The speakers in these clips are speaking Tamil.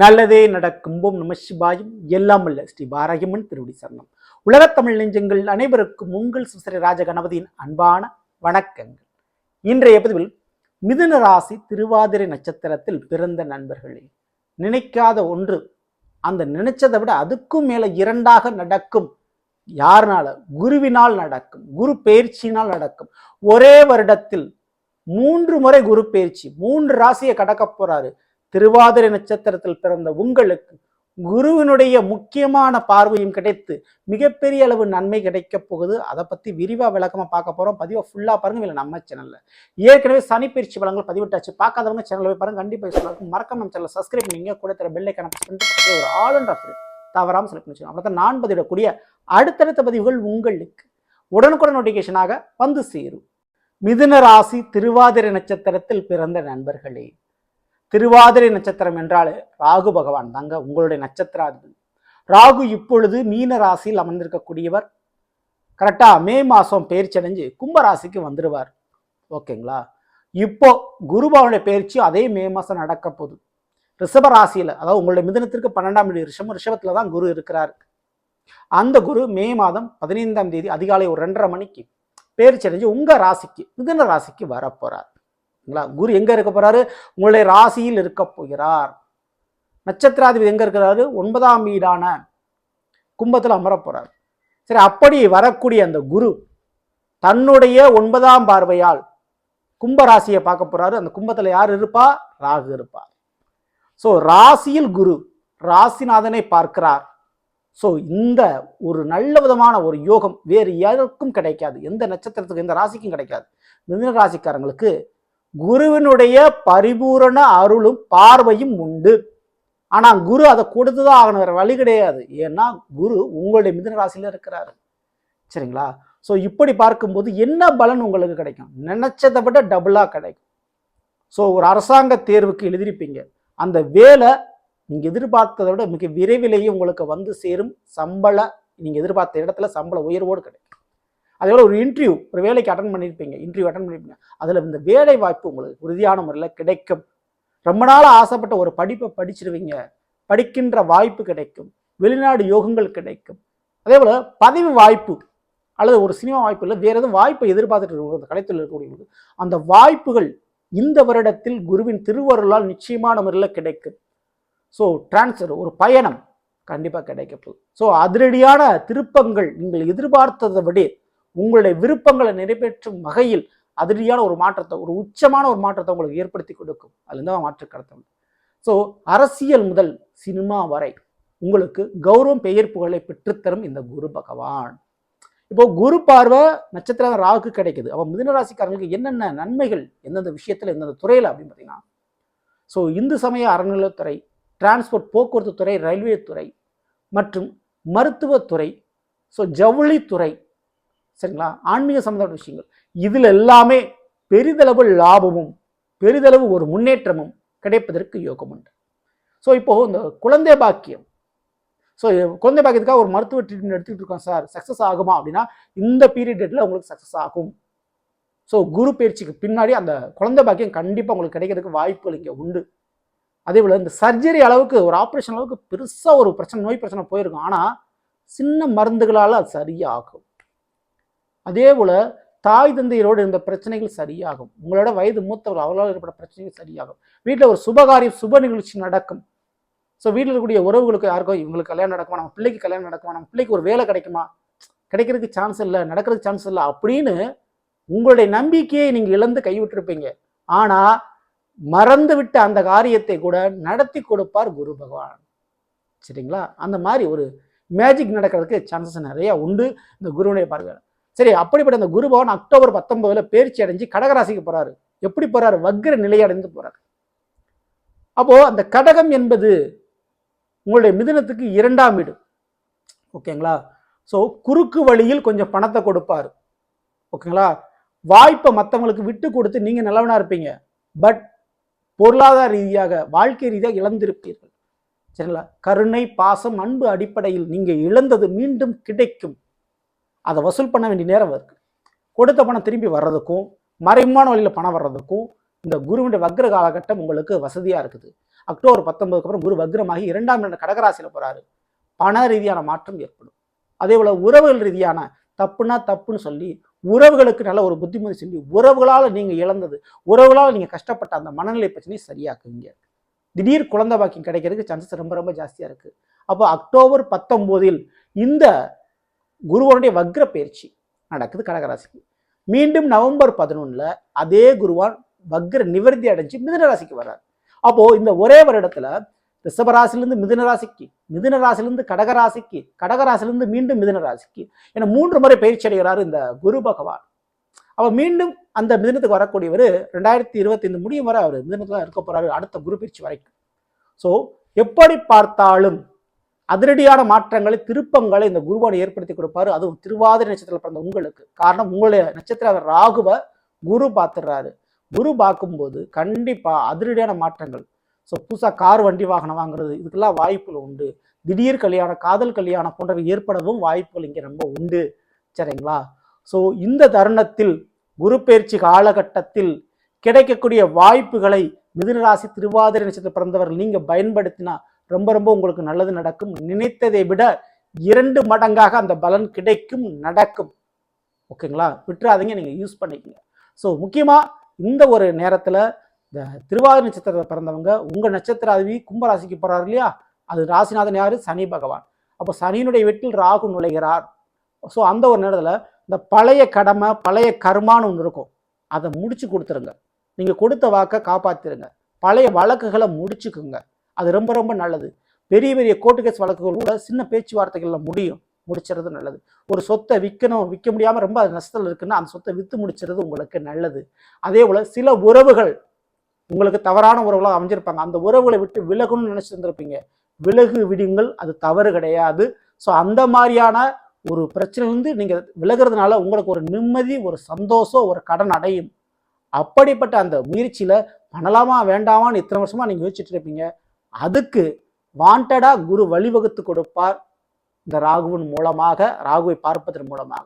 நல்லதே நடக்கும் போம் நம சிவாயும் எல்லாம் அல்ல ஸ்ரீ பாரகிமன் திருவடி சரணம். உலகத்தமிழ் நெஞ்சங்கள் அனைவருக்கும் உங்கள் சுசரி ராஜ கணபதியின் அன்பான வணக்கங்கள். இன்றைய பதிவில் மிதுன ராசி திருவாதிரை நட்சத்திரத்தில் பிறந்த நண்பர்களே நினைக்காத ஒன்று அந்த நினைச்சதை விட அதுக்கும் மேலே இரண்டாக நடக்கும். யாருனால? குருவினால் நடக்கும் குரு பயிற்சியினால் நடக்கும். ஒரே வருடத்தில் மூன்று முறை குரு பயிற்சி மூன்று ராசியை கடக்க போறாரு. திருவாதிரை நட்சத்திரத்தில் பிறந்த உங்களுக்கு குருவினுடைய முக்கியமான பார்வையும் கிடைத்து மிகப்பெரிய அளவு நன்மை கிடைக்க போகுது. அதை பத்தி விரிவா விளக்கமா பார்க்க போறோம். பதிவை ஃபுல்லா பாருங்க. இல்லை நம்ம சேனல்ல ஏற்கனவே சனிப்பயிற்சி வளங்கள் பலங்கள் பதிவிட்டாச்சு. பார்க்காதவங்க சேனல் போய் பாருங்க. கண்டிப்பா சொல்லுவாங்க மறக்காம நம்ம சேனல் சப்ஸ்கிரைப் பண்ணீங்க கூட தர பெல்லை கணக்கு ஒரு ஆல் அண்ட் ஆஃப் தவறாமல் செலக்ட் பண்ணி வச்சுக்கோங்க நான் பதிவிடக்கூடிய அடுத்தடுத்த பதிவுகள் உங்களுக்கு உடனுக்குடன் நோட்டிஃபிகேஷனாக வந்து சேரும். மிதுன ராசி திருவாதிரை நட்சத்திரத்தில் பிறந்த நண்பர்களே திருவாதிரை நட்சத்திரம் என்றால் ராகு பகவான் தாங்க உங்களுடைய நட்சத்திராதிபதி. ராகு இப்பொழுது மீன ராசியில் அமர்ந்திருக்கக்கூடியவர். கரெக்டாக மே மாதம் பயிற்சி அடைஞ்சு வந்துடுவார் ஓகேங்களா? இப்போ குருபாவனுடைய பயிற்சி அதே மே மாதம் நடக்க போகுது. ரிஷப ராசியில் அதாவது உங்களுடைய மிதனத்திற்கு பன்னெண்டாம் தேதி ரிஷபம் ரிஷபத்தில் தான் குரு இருக்கிறார். அந்த குரு மே மாதம் பதினைந்தாம் தேதி அதிகாலை ஒரு ரெண்டரை மணிக்கு பயிற்சி அடைஞ்சு உங்கள் ராசிக்கு மிதன ராசிக்கு வரப்போகிறார் சரிங்களா குரு எங்கே இருக்க போகிறாரு உங்களுடைய ராசியில் இருக்க போகிறார். நட்சத்திராதிபதி எங்கே இருக்கிறாரு? ஒன்பதாம் வீடான கும்பத்தில் அமர சரி அப்படி வரக்கூடிய அந்த குரு தன்னுடைய ஒன்பதாம் பார்வையால் கும்ப ராசியை பார்க்க போகிறாரு அந்த கும்பத்தில் யார் இருப்பா? ராகு இருப்பார். ஸோ ராசியில் குரு ராசிநாதனை பார்க்கிறார். ஸோ இந்த ஒரு நல்ல விதமான ஒரு யோகம் வேறு யாருக்கும் கிடைக்காது. எந்த நட்சத்திரத்துக்கும் எந்த ராசிக்கும் கிடைக்காது. மிதன ராசிக்காரங்களுக்கு குருவினுடைய பரிபூரண அருளும் பார்வையும் உண்டு. ஆனால் குரு அதை கொடுத்துதான் ஆகணும் வேறு வழி கிடையாது. ஏன்னா குரு உங்களுடைய மிதன ராசியில் இருக்கிறாரு. சரிங்களா? ஸோ இப்படி பார்க்கும்போது என்ன பலன் உங்களுக்கு கிடைக்கும்? நினைச்சதை விட டபுளாக கிடைக்கும். ஸோ ஒரு அரசாங்க தேர்வுக்கு எழுதியிருப்பீங்க. அந்த வேலை நீங்கள் எதிர்பார்த்ததை விட மிக விரைவிலேயே உங்களுக்கு வந்து சேரும். சம்பள நீங்கள் எதிர்பார்த்த இடத்துல சம்பள உயர்வோடு கிடைக்கும். அதே ஒரு இன்டர்வியூ ஒரு வேலைக்கு அட்டன் பண்ணியிருப்பீங்க இன்டர்வியூ அட்டன் பண்ணியிருப்பீங்க அதில் இந்த வேலை வாய்ப்பு உங்களுக்கு உறுதியான முறையில் கிடைக்கும். ரொம்ப நாள் ஆசைப்பட்ட ஒரு படிப்பை படிச்சிருவீங்க. படிக்கின்ற வாய்ப்பு கிடைக்கும். வெளிநாடு யோகங்கள் கிடைக்கும். அதே போல் பதவி வாய்ப்பு அல்லது ஒரு சினிமா வாய்ப்பு இல்லை வேறு எதுவும் வாய்ப்பை எதிர்பார்த்துட்டு இருக்கிற அந்த கலைத்தில் இருக்கக்கூடியவங்களுக்கு அந்த வாய்ப்புகள் இந்த வருடத்தில் குருவின் திருவருளால் நிச்சயமான முறையில் கிடைக்கும். ஸோ டிரான்ஸ்ஃபர் ஒரு பயணம் கண்டிப்பாக கிடைக்க போகுது ஸோ அதிரடியான திருப்பங்கள் நீங்கள் எதிர்பார்த்ததை விட உங்களுடைய விருப்பங்களை நிறைவேற்றும் வகையில் அதிரடியான ஒரு மாற்றத்தை ஒரு உச்சமான ஒரு மாற்றத்தை உங்களுக்கு ஏற்படுத்தி கொடுக்கும். அதுலேருந்து மாற்று கடத்த ஸோ அரசியல் முதல் சினிமா வரை உங்களுக்கு கௌரவம் பெயர் புகழை பெற்றுத்தரும் இந்த குரு பகவான். இப்போ குரு பார்வை நட்சத்திரம் ராவுக்கு கிடைக்குது. அப்போ மிதனராசிக்காரங்களுக்கு என்னென்ன நன்மைகள் எந்தெந்த விஷயத்தில் எந்தெந்த துறையில் அப்படின்னு பார்த்தீங்கன்னா ஸோ இந்து சமய அறநிலையத்துறை டிரான்ஸ்போர்ட் போக்குவரத்து துறை ரயில்வே துறை மற்றும் மருத்துவத்துறை ஸோ ஜவுளித்துறை சரிங்களா? ஆன்மீக சம்மந்தப்பட்ட விஷயங்கள். இதில் எல்லாமே பெரிதளவு லாபமும் பெரிதளவு ஒரு முன்னேற்றமும் கிடைப்பதற்கு யோகம் உண்டு. ஸோ இப்போ இந்த குழந்தை பாக்கியம். ஸோ குழந்தை பாக்கியத்துக்காக ஒரு மருத்துவ ட்ரீட்மெண்ட் எடுத்துக்கிட்டு இருக்கோம் சார் சக்ஸஸ் ஆகுமா அப்படின்னா இந்த பீரியட்ல உங்களுக்கு சக்ஸஸ் ஆகும். ஸோ குரு பயிற்சிக்கு பின்னாடி அந்த குழந்தை பாக்கியம் கண்டிப்பாக உங்களுக்கு கிடைக்கிறதுக்கு வாய்ப்புகள் இங்கே உண்டு. அதே போல் இந்த சர்ஜரி அளவுக்கு ஒரு ஆப்ரேஷன் அளவுக்கு பெருசாக ஒரு பிரச்சனை நோய் பிரச்சனை போயிருக்கும். ஆனால் சின்ன மருந்துகளால் அது சரியாகும். அதே போல் தாய் தந்தையரோடு இருந்த பிரச்சனைகள் சரியாகும். உங்களோட வயது மூத்தவர்கள் அவர்களால் ஏற்பட்ட பிரச்சனைகள் சரியாகும். வீட்டில் ஒரு சுபகாரியம் சுப நிகழ்ச்சி நடக்கும். ஸோ வீட்டில் இருக்கக்கூடிய உறவுகளுக்கு யாருக்கோ இவங்களுக்கு கல்யாணம் நடக்குமா நம்ம பிள்ளைக்கு கல்யாணம் நடக்குமா நம்ம பிள்ளைக்கு ஒரு வேலை கிடைக்குமா கிடைக்கிறதுக்கு சான்ஸ் இல்லை நடக்கிறதுக்கு சான்ஸ் இல்லை அப்படின்னு உங்களுடைய நம்பிக்கையை நீங்கள் இழந்து கைவிட்டிருப்பீங்க. ஆனால் மறந்து விட்ட அந்த காரியத்தை கூட நடத்தி கொடுப்பார் குரு பகவான். சரிங்களா? அந்த மாதிரி ஒரு மேஜிக் நடக்கிறதுக்கு சான்சஸ் நிறையா உண்டு. இந்த குருவுடைய பார்வையில் சரி அப்படிப்பட்ட அந்த குரு பகவான் அக்டோபர் பத்தொன்பதுல பேர்ச்சி அடைஞ்சு கடகராசிக்கு போறாரு. எப்படி போறாரு? வக்ர நிலையடைந்து போறாரு. அப்போ அந்த கடகம் என்பது உங்களுடைய மிதுனத்துக்கு இரண்டாம் வீடு. ஓகேங்களா? ஸோ குறுக்கு வழியில் கொஞ்சம் பணத்தை கொடுப்பாரு. ஓகேங்களா? வாய்ப்பை மற்றவங்களுக்கு விட்டு கொடுத்து நீங்கள் நல்லவனாக இருப்பீங்க. பட் பொருளாதார ரீதியாக வாழ்க்கை ரீதியாக இழந்திருப்பீர்கள். சரிங்களா? கருணை பாசம் அன்பு அடிப்படையில் நீங்கள் இழந்தது மீண்டும் கிடைக்கும். அதை வசூல் பண்ண வேண்டிய நேரம் இருக்கு. கொடுத்த பணம் திரும்பி வர்றதுக்கும் மறைமான வழியில் பணம் வர்றதுக்கும் இந்த குருவினுடைய வக்ர காலகட்டம் உங்களுக்கு வசதியாக இருக்குது. அக்டோபர் பத்தொன்பதுக்கு அப்புறம் குரு வக்ரமாகி இரண்டாம் இடம் கடகராசியில் போகிறாரு பண ரீதியான மாற்றம் ஏற்படும். அதே போல் உறவுகள் ரீதியான தப்புனா தப்புன்னு சொல்லி உறவுகளுக்கு நல்ல ஒரு புத்திமதி சொல்லி உறவுகளால் நீங்கள் இழந்தது உறவுகளால் நீங்கள் கஷ்டப்பட்ட அந்த மனநிலை பிரச்சனையை சரியாக்குவீங்க. திடீர் குழந்தை பாக்கியம் கிடைக்கிறதுக்கு சான்சஸ் ரொம்ப ரொம்ப ஜாஸ்தியாக இருக்குது அப்போ அக்டோபர் பத்தொம்போதில் இந்த குருவனுடைய வக்ர பயிற்சி நடக்குது கடகராசிக்கு. மீண்டும் நவம்பர் பதினொன்றில் அதே குருவான் வக்ர நிவர்த்தி அடைஞ்சு மிதனராசிக்கு வர்றார். அப்போது இந்த ஒரே வருடத்தில் ரிஷபராசிலிருந்து மிதுனராசிக்கு மிதுனராசிலிருந்து கடகராசிக்கு கடகராசிலிருந்து மீண்டும் மிதுனராசிக்கு என மூன்று முறை பயிற்சி அடைகிறார் இந்த குரு பகவான். அவர் மீண்டும் அந்த மிதுனத்துக்கு வரக்கூடியவர் ரெண்டாயிரத்தி இருபத்தி முடியும் வரை அவர் மிதனத்தில் இருக்க போகிறாரு அடுத்த குரு பயிற்சி வரைக்கும். ஸோ எப்படி பார்த்தாலும் அதிரடியான மாற்றங்களை திருப்பங்களை இந்த குருவான் ஏற்படுத்தி கொடுப்பாரு. அதுவும் திருவாதிரை நட்சத்திரத்தில் பிறந்த உங்களுக்கு. காரணம் உங்களுடைய நட்சத்திர அவர் ராகுவை குரு பார்த்துடுறாரு. குரு பார்க்கும்போது கண்டிப்பா அதிரடியான மாற்றங்கள். ஸோ புதுசாக கார் வண்டி வாகனம் வாங்குறது இதுக்கெல்லாம் வாய்ப்புகள் உண்டு. திடீர் கல்யாணம் காதல் கல்யாணம் போன்றவை ஏற்படவும் வாய்ப்புகள் இங்கே ரொம்ப உண்டு. சரிங்களா? ஸோ இந்த தருணத்தில் குரு பயிற்சி காலகட்டத்தில் கிடைக்கக்கூடிய வாய்ப்புகளை மிதுனராசி திருவாதிரை நட்சத்திரம் பிறந்தவர்கள் நீங்கள் பயன்படுத்தினா ரொம்ப ரொம்ப உங்களுக்கு நல்லது நடக்கும். நினைத்ததை விட இரண்டு மடங்காக அந்த பலன் கிடைக்கும் நடக்கும். ஓகேங்களா? விட்டுறாதீங்க நீங்கள் யூஸ் பண்ணிக்கங்க. ஸோ முக்கியமாக இந்த ஒரு நேரத்தில் இந்த திருவாதிரை நட்சத்திரத்தில் பிறந்தவங்க உங்கள் நட்சத்திராதிபதி கும்பராசிக்கு போகிறார் இல்லையா? அது ராசிநாதன் யார்? சனி பகவான். அப்போ சனியினுடைய வீட்டில் ராகு நுழைகிறார். ஸோ அந்த ஒரு நேரத்தில் இந்த பழைய கடமை பழைய கர்மான்னு ஒன்று இருக்கும். அதை முடிச்சு கொடுத்துருங்க. நீங்கள் கொடுத்த வாக்கை காப்பாற்றிருங்க பழைய வழக்குகளை முடிச்சுக்குங்க. அது ரொம்ப ரொம்ப நல்லது. பெரிய பெரிய கோர்ட்டு கேஸ் வழக்குகள் கூட சின்ன பேச்சுவார்த்தைகளில் முடியும். முடிச்சுறது நல்லது. ஒரு சொத்தை விற்கணும் விற்க முடியாமல் ரொம்ப அது நஷ்டத்தில் இருக்குன்னா அந்த சொத்தை விற்று முடிச்சுறது உங்களுக்கு நல்லது. அதே போல் சில உறவுகள் உங்களுக்கு தவறான உறவுகளாக அமைஞ்சிருப்பாங்க. அந்த உறவுகளை விட்டு விலகணும்னு நினச்சிருந்துருப்பீங்க. விலகு விடுங்கள் அது தவறு கிடையாது. ஸோ அந்த மாதிரியான ஒரு பிரச்சனைலேருந்து நீங்கள் விலகிறதுனால உங்களுக்கு ஒரு நிம்மதி ஒரு சந்தோஷம் ஒரு கடன் அடையும். அப்படிப்பட்ட அந்த முயற்சியில் பண்ணலாமா வேண்டாமான்னு இத்தனை வருஷமாக நீங்கள் யோசிச்சுட்டு இருப்பீங்க. அதுக்கு வாண்டடாக குரு வழிவகுத்து கொடுப்பார் இந்த ராகுவின் மூலமாக ராகுவை பார்ப்பதன் மூலமாக.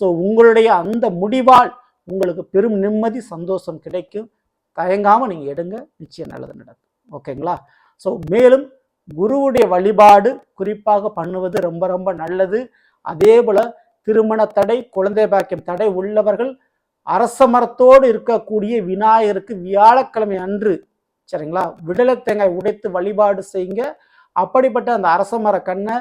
ஸோ உங்களுடைய அந்த முடிவால் உங்களுக்கு பெரும் நிம்மதி சந்தோஷம் கிடைக்கும். தயங்காமல் நீங்கள் எடுங்க. நிச்சயம் நல்லது நடக்கும். ஓகேங்களா ஸோ மேலும் குருவுடைய வழிபாடு குறிப்பாக பண்ணுவது ரொம்ப ரொம்ப நல்லது. அதே போல திருமண தடை குழந்தை பாக்கியம் தடை உள்ளவர்கள் அரச மரத்தோடு இருக்கக்கூடிய விநாயகருக்கு வியாழக்கிழமை அன்று சரிங்களா? விடலை தேங்காய் உடைத்து வழிபாடு செய்யுங்க. அப்படிப்பட்ட அந்த அரச மர கண்ணை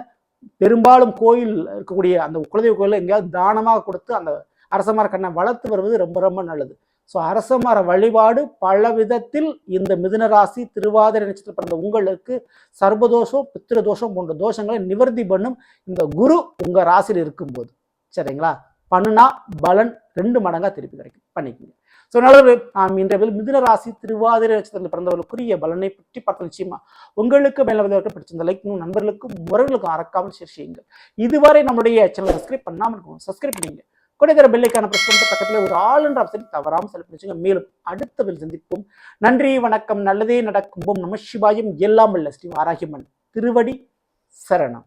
பெரும்பாலும் கோயில் இருக்கக்கூடிய அந்த குலதெய்வ கோயிலில் எங்கேயாவது தானமாக கொடுத்து அந்த அரச மர கண்ணை வளர்த்து வருவது ரொம்ப ரொம்ப நல்லது. ஸோ அரச மர வழிபாடு பல விதத்தில் இந்த மிதுன ராசி திருவாதிரை நட்சத்திரம் பிறந்த உங்களுக்கு சர்வதோஷம் பித்திரதோஷம் போன்ற தோஷங்களை நிவர்த்தி பண்ணும் இந்த குரு உங்கள் ராசியில் இருக்கும்போது. சரிங்களா? பண்ணுனா பலன் ரெண்டு மடங்காக திருப்பி கிடைக்கும். பண்ணிக்கோங்க. ஸோ நல்லது நாம் இன்றைய மிதுன ராசி திருவாதிரை நட்சத்திரத்தில் பிறந்தவர்களுக்குரிய பலனை பற்றி பார்த்த நிச்சயமா? உங்களுக்கு மேலவதற்கு பிடிச்சிருந்த லைக் நண்பர்களுக்கும் முறைகளுக்கும் அறக்காமல் ஷேர் செய்யுங்கள். இதுவரை நம்முடைய சேனல் சப்ஸ்கிரைப் பண்ணாமல் இருக்கும் சப்ஸ்கிரைப் பண்ணிங்க கூட தர பெல்லைக்கான பிரச்சனை பக்கத்தில் ஒரு ஆள் என்ற ஆப்ஷன் தவறாமல் செலவு பண்ணிச்சுங்க மேலும் அடுத்த பில் சந்திப்போம். நன்றி வணக்கம். நல்லதே நடக்கும். நம சிவாயம். எல்லாம் வல்ல ஸ்ரீ ஆராகிமன் திருவடி சரணம்.